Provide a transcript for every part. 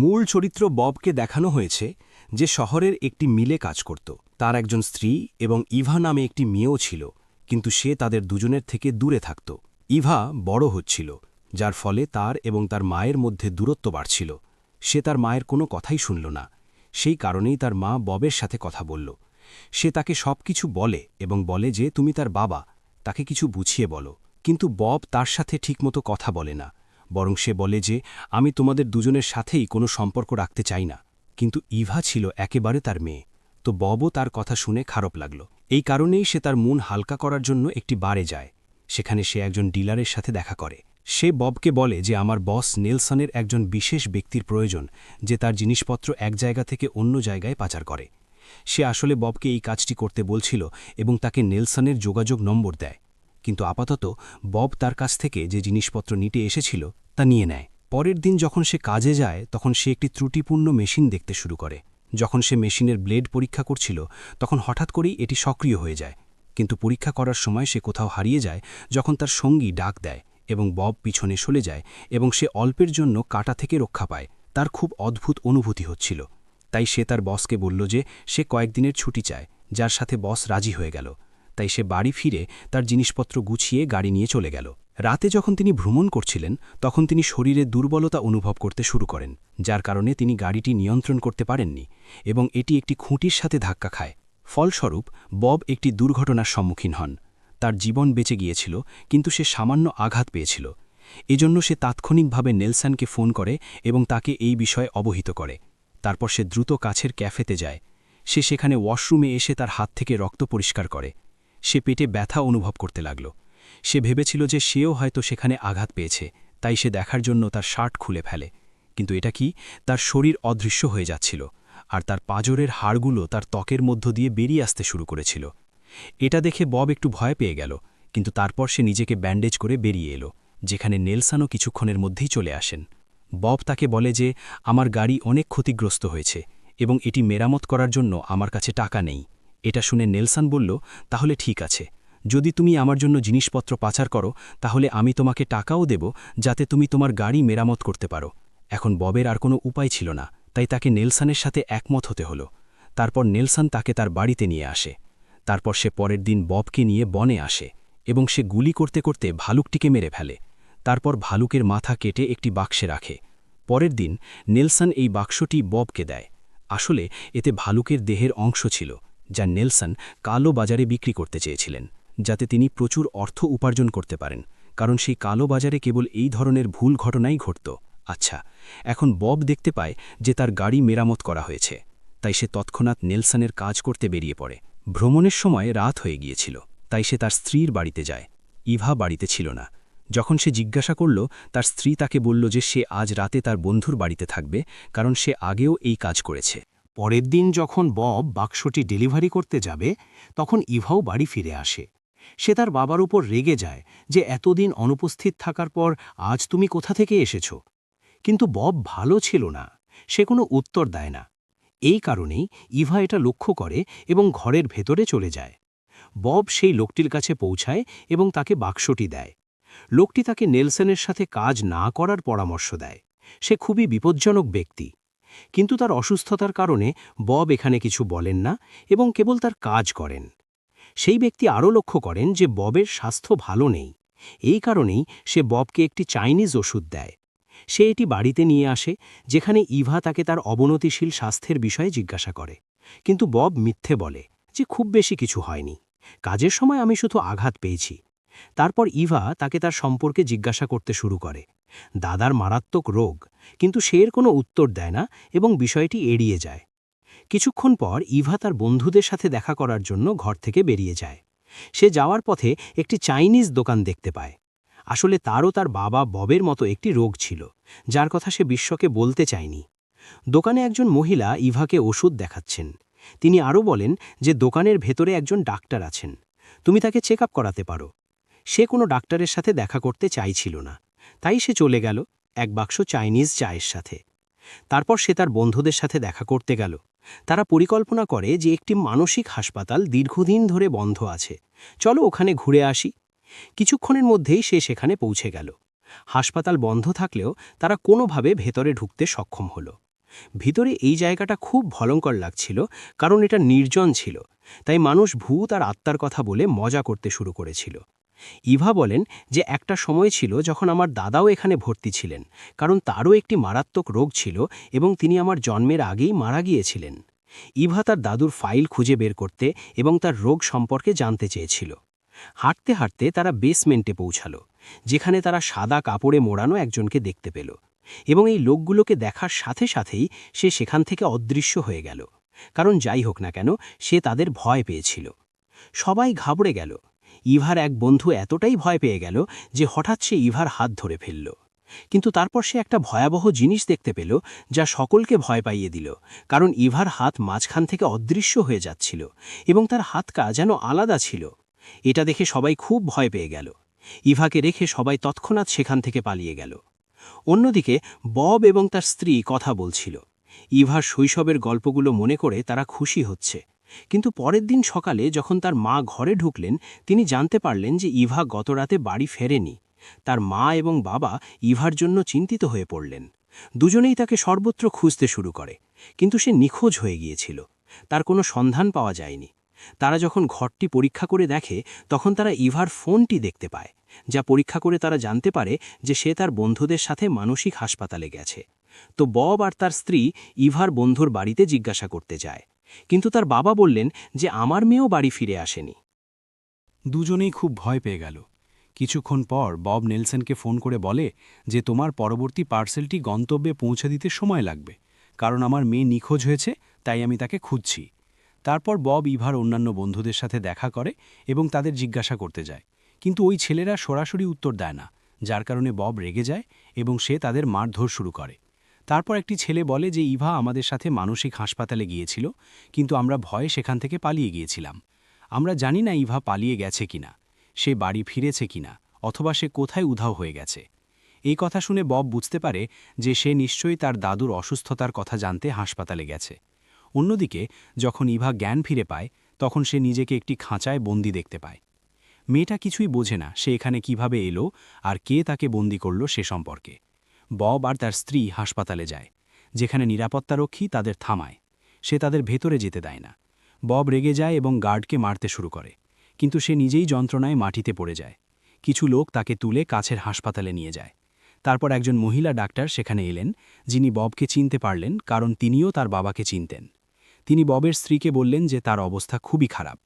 মূল চরিত্র ববকে দেখানো হয়েছে যে শহরের একটি মিলে কাজ করত। তার একজন স্ত্রী এবং ইভা নামে একটি মেয়েও ছিল, কিন্তু সে তাদের দুজনের থেকে দূরে থাকত। ইভা বড় হচ্ছিল, যার ফলে তার এবং তার মায়ের মধ্যে দূরত্ব বাড়ছিল। সে তার মায়ের কোনো কথাই শুনল না। সেই কারণেই তার মা ববের সাথে কথা বলল। সে তাকে সব কিছু বলে এবং বলে যে, তুমি তার বাবা, তাকে কিছু বুঝিয়ে বলো। কিন্তু বব তার সাথে ঠিকমতো কথা বলে না। বরং সে বলে যে, আমি তোমাদের দুজনের সাথেই কোনো সম্পর্ক রাখতে চাই না। কিন্তু ইভা ছিল একেবারে তার মেয়ে। তো ববও তার কথা শুনে খারাপ লাগল। এই কারণেই সে তার মন হালকা করার জন্য একটি বারে যায়। সেখানে সে একজন ডিলারের সাথে দেখা করে। সে ববকে বলে যে, আমার বস নেলসনের একজন বিশেষ ব্যক্তির প্রয়োজন, যে তার জিনিসপত্র এক জায়গা থেকে অন্য জায়গায় পাচার করে। সে আসলে ববকে এই কাজটি করতে বলছিল এবং তাকে নেলসনের যোগাযোগ নম্বর দেয়। কিন্তু আপাতত বব তার কাছ থেকে যে জিনিসপত্র নিতে এসেছিল তা নিয়ে নেয়। পরের দিন যখন সে কাজে যায়, তখন সে একটি ত্রুটিপূর্ণ মেশিন দেখতে শুরু করে। যখন সে মেশিনের ব্লেড পরীক্ষা করছিল, তখন হঠাৎ করেই এটি সক্রিয় হয়ে যায়। কিন্তু পরীক্ষা করার সময় সে কোথাও হারিয়ে যায় যখন তার সঙ্গী ডাক দেয় এবং বব পিছনে সলে যায় এবং সে অল্পের জন্য কাটা থেকে রক্ষা পায়। তার খুব অদ্ভুত অনুভূতি হচ্ছিল। তাই সে তার বসকে বলল যে, সে কয়েকদিনের ছুটি চায়, যার সাথে বস রাজি হয়ে গেল। তাই সে বাড়ি ফিরে তার জিনিসপত্র গুছিয়ে গাড়ি নিয়ে চলে গেল। রাতে যখন তিনি ভ্রমণ করছিলেন, তখন তিনি শরীরে দুর্বলতা অনুভব করতে শুরু করেন, যার কারণে তিনি গাড়িটি নিয়ন্ত্রণ করতে পারেননি এবং এটি একটি খুঁটির সাথে ধাক্কা খায়। ফলস্বরূপ, বব একটি দুর্ঘটনার সম্মুখীন হন। তার জীবন বেঁচে গিয়েছিল, কিন্তু সে সামান্য আঘাত পেয়েছিল। এজন্য সে তাৎক্ষণিকভাবে নেলসানকে ফোন করে এবং তাকে এই বিষয়ে অবহিত করে। তারপর সে দ্রুত কাছের ক্যাফেতে যায়। সে সেখানে ওয়াশরুমে এসে তার হাত থেকে রক্ত পরিষ্কার করে। সে পেটে ব্যথা অনুভব করতে লাগল। সে ভেবেছিল যে সেও হয়তো সেখানে আঘাত পেয়েছে, তাই সে দেখার জন্য তার শার্ট খুলে ফেলে। কিন্তু এটা কি? তার শরীর অদৃশ্য হয়ে যাচ্ছিল, আর তার পাজরের হাড়গুলো তার ত্বকের মধ্য দিয়ে বেরিয়ে আসতে শুরু করেছিল। এটা দেখে বব একটু ভয় পেয়ে গেল, কিন্তু তারপর সে নিজেকে ব্যান্ডেজ করে বেরিয়ে এলো, যেখানে নেলসানও কিছুক্ষণের মধ্যেই চলে আসেন। বব তাকে বলে যে, আমার গাড়ি অনেক ক্ষতিগ্রস্ত হয়েছে, এবং এটি মেরামত করার জন্য আমার কাছে টাকা নেই। এটা শুনে নেলসান বলল, তাহলে ঠিক আছে। যদি তুমি আমার জন্য জিনিসপত্র পাচার করো, তাহলে আমি তোমাকে টাকাও দেব যাতে তুমি তোমার গাড়ি মেরামত করতে পারো। এখন ববের আর কোনো উপায় ছিল না, তাই তাকে নেলসানের সাথে একমত হতে হলো। তারপর নেলসান তাকে তার বাড়িতে নিয়ে আসে। তারপর সে পরের দিন ববকে নিয়ে বনে আসে এবং সে গুলি করতে করতে ভালুকটিকে মেরে ফেলে। তারপর ভালুকের মাথা কেটে একটি বাক্সে রাখে। পরের দিন নেলসন এই বাক্সটি ববকে দেয়। আসলে এতে ভালুকের দেহের অংশ ছিল। যা নেলসন কালো বাজারে বিক্রি করতে চেয়েছিলেন, যাতে তিনি প্রচুর অর্থ উপার্জন করতে পারেন, কারণ সেই কালো বাজারে কেবল এই ধরনের ভুল ঘটনাই ঘটত। আচ্ছা এখন বব দেখতে পায় যে তার গাড়ি মেরামত করা হয়েছে, তাই সে তৎক্ষণাৎ নেলসনের কাজ করতে বেরিয়ে পড়ে। ভ্রমণের সময় রাত হয়ে গিয়েছিল, তাই সে তার স্ত্রীর বাড়িতে যায়। ইভা বাড়িতে ছিল না। যখন সে জিজ্ঞাসা করল, তার স্ত্রী তাকে বলল যে সে আজ রাতে তার বন্ধুর বাড়িতে থাকবে, কারণ সে আগেও এই কাজ করেছে। পরের দিন যখন বব বাক্সটি ডেলিভারি করতে যাবে, তখন ইভাও বাড়ি ফিরে আসে। সে তার বাবার উপর রেগে যায় যে এতদিন অনুপস্থিত থাকার পর আজ তুমি কোথা থেকে এসেছ। কিন্তু বব ভালো ছিল না, সে কোনো উত্তর দেয় না। এই কারণেই ইভা এটা লক্ষ্য করে এবং ঘরের ভেতরে চলে যায়। বব সেই লোকটির কাছে পৌঁছায় এবং তাকে বাক্সটি দেয়। লোকটি তাকে নেলসনের সাথে কাজ না করার পরামর্শ দেয়। সে খুবই বিপজ্জনক ব্যক্তি। কিন্তু তার অসুস্থতার কারণে বব এখানে কিছু বলেন না এবং কেবল তার কাজ করেন। সেই ব্যক্তি আরও লক্ষ্য করেন যে ববের স্বাস্থ্য ভালো নেই। এই কারণেই সে ববকে একটি চাইনিজ ওষুধ দেয়। সে এটি বাড়িতে নিয়ে আসে, যেখানে ইভা তাকে তার অবনতিশীল স্বাস্থ্যের বিষয়ে জিজ্ঞাসা করে। কিন্তু বব মিথ্যে বলে যে খুব বেশি কিছু হয়নি। কাজের সময় আমি শুধু আঘাত পেয়েছি। তারপর ইভা তাকে তার সম্পর্কে জিজ্ঞাসা করতে শুরু করে। দাদার মারাত্মক রোগ, কিন্তু সে এর কোনো উত্তর দেয় না এবং বিষয়টি এড়িয়ে যায়। কিছুক্ষণ পর ইভা তার বন্ধুদের সাথে দেখা করার জন্য ঘর থেকে বেরিয়ে যায়। সে যাওয়ার পথে একটি চাইনিজ দোকান দেখতে পায়। আসলে তারও তার বাবা ববের মতো একটি রোগ ছিল, যার কথা সে বিশ্বকে বলতে চায়নি। দোকানে একজন মহিলা ইভাকে ওষুধ দেখাচ্ছেন। তিনি আরও বলেন যে দোকানের ভেতরে একজন ডাক্তার আছেন। তুমি তাকে চেক করাতে পারো। সে কোনো ডাক্তারের সাথে দেখা করতে চাইছিল না। তাই সে চলে গেল এক বাক্স চাইনিজ চায়ের সাথে। তারপর সে তার বন্ধুদের সাথে দেখা করতে গেল। তারা পরিকল্পনা করে যে একটি মানসিক হাসপাতাল দীর্ঘদিন ধরে বন্ধ আছে। চলো ওখানে ঘুরে আসি। কিছুক্ষণের মধ্যেই সে সেখানে পৌঁছে গেল। হাসপাতাল বন্ধ থাকলেও তারা কোনোভাবে ভেতরে ঢুকতে সক্ষম হল। ভিতরে এই জায়গাটা খুব ভয়ঙ্কর লাগছিল, কারণ এটা নির্জন ছিল, তাই মানুষ ভূত আর আত্মার কথা বলে মজা করতে শুরু করেছিল। ইভা বলেন যে একটা সময় ছিল যখন আমার দাদাও এখানে ভর্তি ছিলেন, কারণ তারও একটি মারাত্মক রোগ ছিল এবং তিনি আমার জন্মের আগেই মারা গিয়েছিলেন। ইভা তার দাদুর ফাইল খুঁজে বের করতে এবং তার রোগ সম্পর্কে জানতে চেয়েছিল। হাঁটতে হাঁটতে তারা বেসমেন্টে পৌঁছালো, যেখানে তারা সাদা কাপড়ে মোড়ানো একজনকে দেখতে পেল এবং এই লোকগুলোকে দেখার সাথে সাথেই সে সেখান থেকে অদৃশ্য হয়ে গেল। কারণ যাই হোক না কেন, সে তাদের ভয় পেয়েছিল। সবাই ঘাবড়ে গেল। ইভার এক বন্ধু এতটাই ভয় পেয়ে গেল যে হঠাৎ সে ইভার হাত ধরে ফেলল। কিন্তু তারপর সে একটা ভয়াবহ জিনিস দেখতে পেল যা সকলকে ভয় পাইয়ে দিল, কারণ ইভার হাত মাঝখান থেকে অদৃশ্য হয়ে যাচ্ছিল এবং তার হাতকা যেন আলাদা ছিল। এটা দেখে সবাই খুব ভয় পেয়ে গেল। ইভাকে রেখে সবাই তৎক্ষণাৎ সেখান থেকে পালিয়ে গেল। অন্যদিকে বব এবং তার স্ত্রী কথা বলছিল। ইভার শৈশবের গল্পগুলো মনে করে তারা খুশি হচ্ছে। কিন্তু পরের দিন সকালে যখন তার মা ঘরে ঢুকলেন, তিনি জানতে পারলেন যে ইভা গতরাতে বাড়ি ফেরেনি। তার মা এবং বাবা ইভার জন্য চিন্তিত হয়ে পড়লেন। দুজনেই তাকে সর্বত্র খুঁজতে শুরু করে, কিন্তু সে নিখোঁজ হয়ে গিয়েছিল। তার কোনো সন্ধান পাওয়া যায়নি। তারা যখন ঘরটি পরীক্ষা করে দেখে, তখন তারা ইভার ফোনটি দেখতে পায়, যা পরীক্ষা করে তারা জানতে পারে যে সে তার বন্ধুদের সাথে মানসিক হাসপাতালে গেছে। তো বব আর তার স্ত্রী ইভার বন্ধুর বাড়িতে জিজ্ঞাসা করতে যায়। কিন্তু তার বাবা বললেন যে আমার মেয়েও বাড়ি ফিরে আসেনি। দুজনেই খুব ভয় পেয়ে গেল। কিছুক্ষণ পর বব নেলসনকে ফোন করে বলে যে তোমার পরবর্তী পার্সেলটি গন্তব্যে পৌঁছে দিতে সময় লাগবে, কারণ আমার মেয়ে নিখোঁজ হয়েছে, তাই আমি তাকে খুঁজছি। তারপর বব ইভার অন্যান্য বন্ধুদের সাথে দেখা করে এবং তাদের জিজ্ঞাসা করতে যায়। কিন্তু ওই ছেলেরা সরাসরি উত্তর দেয় না, যার কারণে বব রেগে যায় এবং সে তাদের মারধর শুরু করে। তারপর একটি ছেলে বলে যে ইভা আমাদের সাথে মানসিক হাসপাতালে গিয়েছিল, কিন্তু আমরা ভয়ে সেখান থেকে পালিয়ে গিয়েছিলাম। আমরা জানি না ইভা পালিয়ে গেছে কিনা, সে বাড়ি ফিরেছে কিনা, অথবা সে কোথায় উধাও হয়ে গেছে। এই কথা শুনে বব বুঝতে পারে যে সে নিশ্চয়ই তার দাদুর অসুস্থতার কথা জানতে হাসপাতালে গেছে। অন্যদিকে, যখন ইভা জ্ঞান ফিরে পায়, তখন সে নিজেকে একটি খাঁচায় বন্দি দেখতে পায়। মেয়েটা কিছুই বোঝে না সে এখানে কীভাবে এলো আর কে তাকে বন্দি করল সে সম্পর্কে। বব আর তার স্ত্রী হাসপাতালে যায়, যেখানে নিরাপত্তারক্ষী তাদের থামায়। সে তাদের ভেতরে যেতে দেয় না। বব রেগে যায় এবং গার্ডকে মারতে শুরু করে, কিন্তু সে নিজেই যন্ত্রণায় মাটিতে পড়ে যায়। কিছু লোক তাকে তুলে কাছের হাসপাতালে নিয়ে যায়। তারপর একজন মহিলা ডাক্তার সেখানে এলেন, যিনি ববকে চিনতে পারলেন, কারণ তিনিও তার বাবাকে চিনতেন। তিনি ববের স্ত্রীকে বললেন যে তার অবস্থা খুবই খারাপ,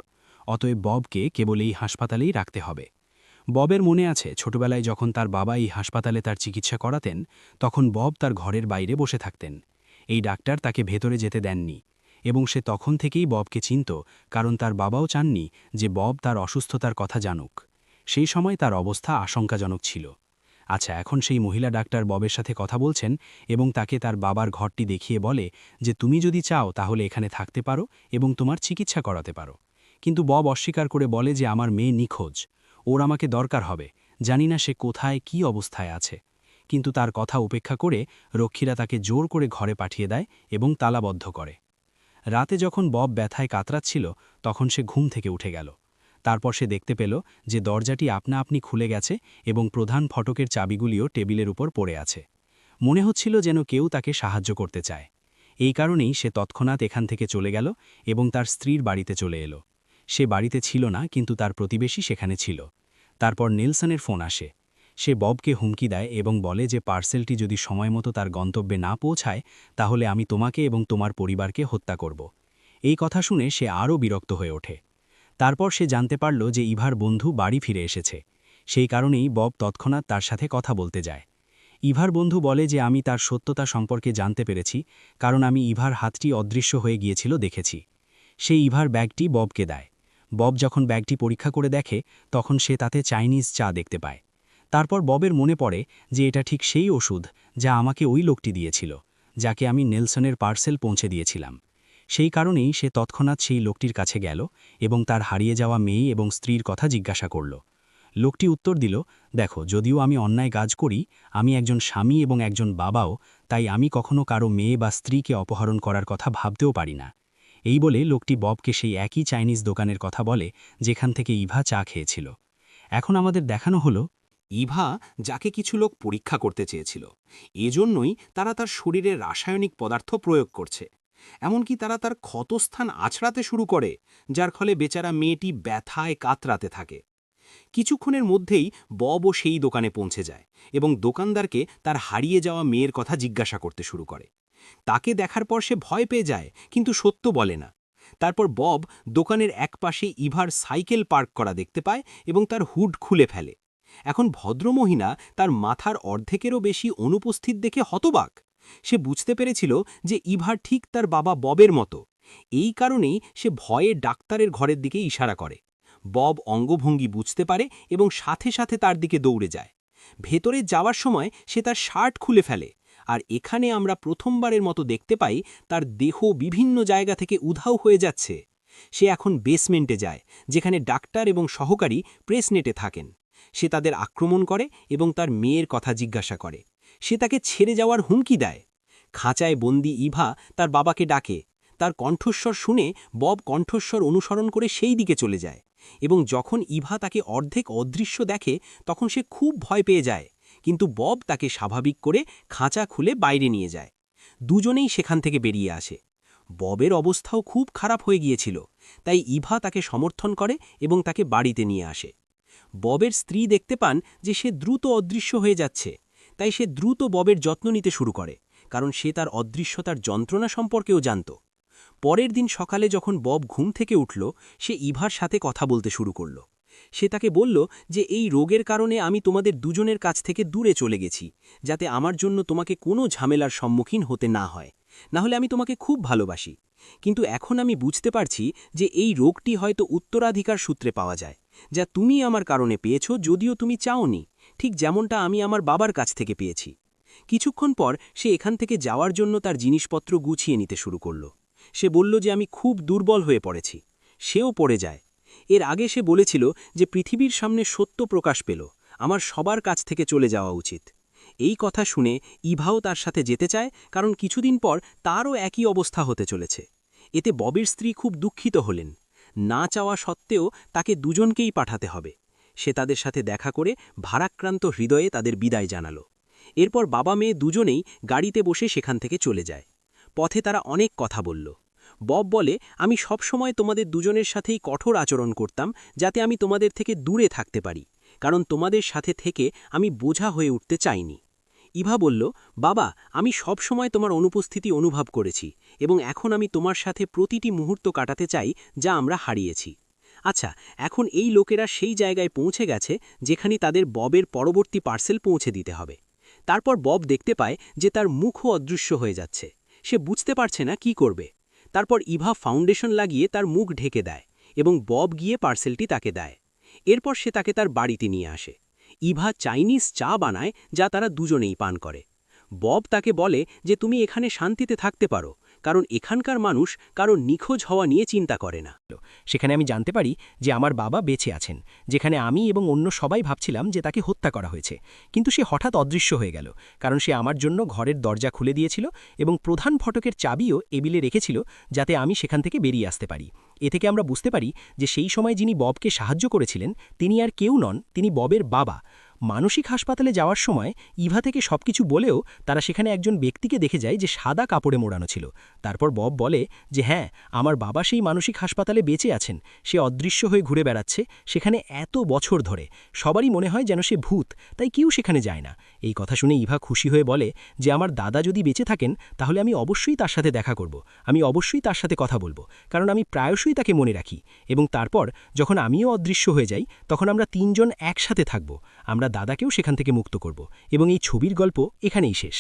অতএব ববকে কেবল এই হাসপাতালেই রাখতে হবে। ববের মনে আছে, ছোটবেলায় যখন তার বাবা এই হাসপাতালে তার চিকিৎসা করাতেন, তখন বব তার ঘরের বাইরে বসে থাকতেন। এই ডাক্তার তাকে ভেতরে যেতে দেননি এবং সে তখন থেকেই ববকে চিনত, কারণ তার বাবাও চাননি যে বব তার অসুস্থতার কথা জানুক। সেই সময় তার অবস্থা আশঙ্কাজনক ছিল। আচ্ছা এখন সেই মহিলা ডাক্তার ববের সাথে কথা বলছেন এবং তাকে তার বাবার ঘরটি দেখিয়ে বলে যে তুমি যদি চাও তাহলে এখানে থাকতে পারো এবং তোমার চিকিৎসা করাতে পারো। কিন্তু বব অস্বীকার করে বলে যে আমার মেয়ে নিখোঁজ। ওর আমাকে দরকার হবে, জানি না সে কোথায়, কি অবস্থায় আছে। কিন্তু তার কথা উপেক্ষা করে রক্ষীরা তাকে জোর করে ঘরে পাঠিয়ে দেয় এবং তালাবদ্ধ করে। রাতে যখন বব ব্যথায় কাতরাচ্ছিল, তখন সে ঘুম থেকে উঠে গেল। তারপর সে দেখতে পেল যে দরজাটি আপনা আপনি খুলে গেছে এবং প্রধান ফটকের চাবিগুলিও টেবিলের উপর পড়ে আছে। মনে হচ্ছিল যেন কেউ তাকে সাহায্য করতে চায়। এই কারণেই সে তৎক্ষণাৎ এখান থেকে চলে গেল এবং তার স্ত্রীর বাড়িতে চলে এলো। সে বাড়িতে ছিল না, কিন্তু তার প্রতিবেশী সেখানে ছিল। তারপর নেলসনের ফোন আসে। সে ববকে হুমকি দেয় এবং বলে যে পার্সেলটি যদি সময়মতো তার গন্তব্যে না পৌঁছায়, তাহলে আমি তোমাকে এবং তোমার পরিবারকে হত্যা করব। এই কথা শুনে সে আরও বিরক্ত হয়ে ওঠে। তারপর সে জানতে পারল যে ইভার বন্ধু বাড়ি ফিরে এসেছে। সেই কারণেই বব তৎক্ষণাৎ তার সাথে কথা বলতে যায়। ইভার বন্ধু বলে যে আমি তার সত্যতা সম্পর্কে জানতে পেরেছি, কারণ আমি ইভার হাতটি অদৃশ্য হয়ে গিয়েছিল দেখেছি। সে ইভার ব্যাগটি ববকে দেয়। বব যখন ব্যাগটি পরীক্ষা করে দেখে, তখন সে তাতে চাইনিজ চা দেখতে পায়। তারপর ববের মনে পড়ে যে এটা ঠিক সেই ওষুধ যা আমাকে ওই লোকটি দিয়েছিল, যাকে আমি নেলসনের পার্সেল পৌঁছে দিয়েছিলাম। সেই কারণেই সে তৎক্ষণাৎ সেই লোকটির কাছে গেল এবং তার হারিয়ে যাওয়া মেয়ে এবং স্ত্রীর কথা জিজ্ঞাসা করল। লোকটি উত্তর দিল, দেখো, যদিও আমি অন্যায় কাজ করি, আমি একজন স্বামী এবং একজন বাবাও, তাই আমি কখনো কারও মেয়ে বা স্ত্রীকে অপহরণ করার কথা ভাবতেও পারি না। এই বলে লোকটি ববকে সেই একই চাইনিজ দোকানের কথা বলে, যেখান থেকে ইভা চা খেয়েছিল। এখন আমাদের দেখানো হলো, ইভা যাকে কিছু লোক পরীক্ষা করতে চেয়েছিল। এজন্যই তারা তার শরীরে রাসায়নিক পদার্থ প্রয়োগ করছে। এমনকি তারা তার ক্ষতস্থান আছড়াতে শুরু করে, যার ফলে বেচারা মেয়েটি ব্যথায় কাতরাতে থাকে। কিছুক্ষণের মধ্যেই ববও সেই দোকানে পৌঁছে যায় এবং দোকানদারকে তার হারিয়ে যাওয়া মেয়ের কথা জিজ্ঞাসা করতে শুরু করে। তাকে দেখার পর সে ভয় পেয়ে যায়, কিন্তু সত্য বলে না। তারপর বব দোকানের একপাশে ইভার সাইকেল পার্ক করা দেখতে পায় এবং তার হুড খুলে ফেলে। এখন ভদ্রমহিলা তার মাথার অর্ধেকেরও বেশি অনুপস্থিত দেখে হতবাক। সে বুঝতে পেরেছিল যে ইভার ঠিক তার বাবা ববের মতো। এই কারণেই সে ভয়ে ডাক্তারের ঘরের দিকে ইশারা করে। বব অঙ্গভঙ্গি বুঝতে পারে এবং সাথে সাথে তার দিকে দৌড়ে যায়। ভেতরে যাওয়ার সময় সে তার শার্ট খুলে ফেলে। আর এখানে আমরা প্রথমবারের মতো দেখতে পাই তার দেহ বিভিন্ন জায়গা থেকে উধাও হয়ে যাচ্ছে। সে এখন বেসমেন্টে যায়, যেখানে ডাক্তার এবং সহকারী প্রেসনেটে থাকেন। সে তাদের আক্রমণ করে এবং তার মেয়ের কথা জিজ্ঞাসা করে। সে তাকে ছেড়ে যাওয়ার হুমকি দেয়। খাঁচায় বন্দি ইভা তার বাবাকে ডাকে। তার কণ্ঠস্বর শুনে বব কণ্ঠস্বর অনুসরণ করে সেই দিকে চলে যায় এবং যখন ইভা তাকে অর্ধেক অদৃশ্য দেখে, তখন সে খুব ভয় পেয়ে যায়। কিন্তু বব তাকে স্বাভাবিক করে খাঁচা খুলে বাইরে নিয়ে যায়। দুজনেই সেখান থেকে বেরিয়ে আসে। ববের অবস্থাও খুব খারাপ হয়ে গিয়েছিল, তাই ইভা তাকে সমর্থন করে এবং তাকে বাড়িতে নিয়ে আসে। ববের স্ত্রী দেখতে পান যে সে দ্রুত অদৃশ্য হয়ে যাচ্ছে, তাই সে দ্রুত ববের যত্ন নিতে শুরু করে, কারণ সে তার অদৃশ্যতার যন্ত্রণা সম্পর্কেও জানত। পরের দিন সকালে যখন বব ঘুম থেকে উঠল, সে ইভার সাথে কথা বলতে শুরু করল। সে তাকে বলল যে, এই রোগের কারণে আমি তোমাদের দুজনের কাছ থেকে দূরে চলে গেছি, যাতে আমার জন্য তোমাকে কোনো ঝামেলার সম্মুখীন হতে না হয়। না হলে আমি তোমাকে খুব ভালোবাসি। কিন্তু এখন আমি বুঝতে পারছি যে, এই রোগটি হয়তো উত্তরাধিকার সূত্রে পাওয়া যায়, যা তুমি আমার কারণে পেয়েছ যদিও তুমি চাওনি, ঠিক যেমনটা আমি আমার বাবার কাছ থেকে পেয়েছি। কিছুক্ষণ পর সে এখান থেকে যাওয়ার জন্য তার জিনিসপত্র গুছিয়ে নিতে শুরু করল। সে বলল যে, আমি খুব দুর্বল হয়ে পড়েছি। সেও পড়ে যায়। এর আগে সে বলেছিল যে পৃথিবীর সামনে সত্য প্রকাশ পেল, আমার সবার কাছ থেকে চলে যাওয়া উচিত। এই কথা শুনে ইভাও তার সাথে যেতে চায়, কারণ কিছুদিন পর তারও একই অবস্থা হতে চলেছে। এতে ববির স্ত্রী খুব দুঃখিত হলেন। না চাওয়া সত্ত্বেও তাকে দুজনকেই পাঠাতে হবে। সে তাদের সাথে দেখা করে ভারাক্রান্ত হৃদয়ে তাদের বিদায় জানাল। এরপর বাবা মেয়ে দুজনেই গাড়িতে বসে সেখান থেকে চলে যায়। পথে তারা অনেক কথা বলল। বব বলে, আমি সবসময় তোমাদের দুজনের সাথেই কঠোর আচরণ করতাম, যাতে আমি তোমাদের থেকে দূরে থাকতে পারি, কারণ তোমাদের সাথে থেকে আমি বোঝা হয়ে উঠতে চাইনি। ইভা বলল, বাবা, আমি সব সময় তোমার অনুপস্থিতি অনুভব করেছি, এবং এখন আমি তোমার সাথে প্রতিটি মুহূর্ত কাটাতে চাই, যা আমরা হারিয়েছি। আচ্ছা এখন এই লোকেরা সেই জায়গায় পৌঁছে গেছে, যেখানে তাদের ববের পরবর্তী পার্সেল পৌঁছে দিতে হবে। তারপর বব দেখতে পায় যে তার মুখও অদৃশ্য হয়ে যাচ্ছে। সে বুঝতে পারছে না কি করবে। তারপর ইভা ফাউন্ডেশন লাগিয়ে তার মুখ ঢেকে দেয় এবং বব গিয়ে পার্সেলটি তাকে দেয়। এরপর সে তাকে তার বাড়িতে নিয়ে আসে। ইভা চাইনিজ চা বানায় যা তারা দুজনেই পান করে। বব তাকে বলে যে, তুমি এখানে শান্তিতে থাকতে পারো। কারণ এখানকার মানুষ কারও নিখোঁজ হওয়া নিয়ে চিন্তা করে না। সেখানে আমি জানতে পারি যে আমার বাবা বেঁচে আছেন, যেখানে আমি এবং অন্য সবাই ভাবছিলাম যে তাকে হত্যা করা হয়েছে। কিন্তু সে হঠাৎ অদৃশ্য হয়ে গেল, কারণ সে আমার জন্য ঘরের দরজা খুলে দিয়েছিল এবং প্রধান ফটকের চাবিও এবিলে রেখেছিল যাতে আমি সেখান থেকে বেরিয়ে আসতে পারি। এ থেকে আমরা বুঝতে পারি যে সেই সময় যিনি ববকে সাহায্য করেছিলেন, তিনি আর কেউ নন, তিনি ববের বাবা। মানসিক হাসপাতালে যাওয়ার সময় ইভা থেকে সবকিছু বলেও তারা সেখানে একজন ব্যক্তিকে দেখে যায় যে সাদা কাপড়ে মোড়ানো ছিল। তারপর বব বলে যে হ্যাঁ আমার বাবা সেই মানসিক হাসপাতালে বেঁচে আছেন, সে অদৃশ্য হয়ে ঘুরে বেড়াচ্ছে, সেখানে এত বছর ধরে। সবারই মনে হয় যেন সে ভূত, তাই কেউ সেখানে যায় না। এই কথা শুনে ইভা খুশি হয়ে বলে যে আমার দাদা যদি বেঁচে থাকেন, তাহলে আমি অবশ্যই তার সাথে দেখা করব। আমি অবশ্যই তার সাথে কথা বলব, কারণ আমি প্রায়শই তাকে মনে রাখি। এবং তারপর যখন আমিও অদৃশ্য হয়ে যাই, তখন আমরা তিনজন একসাথে থাকব। আমরা দাদাকেও সেখান থেকে মুক্ত করব এবং এই ছবির গল্প এখানেই শেষ।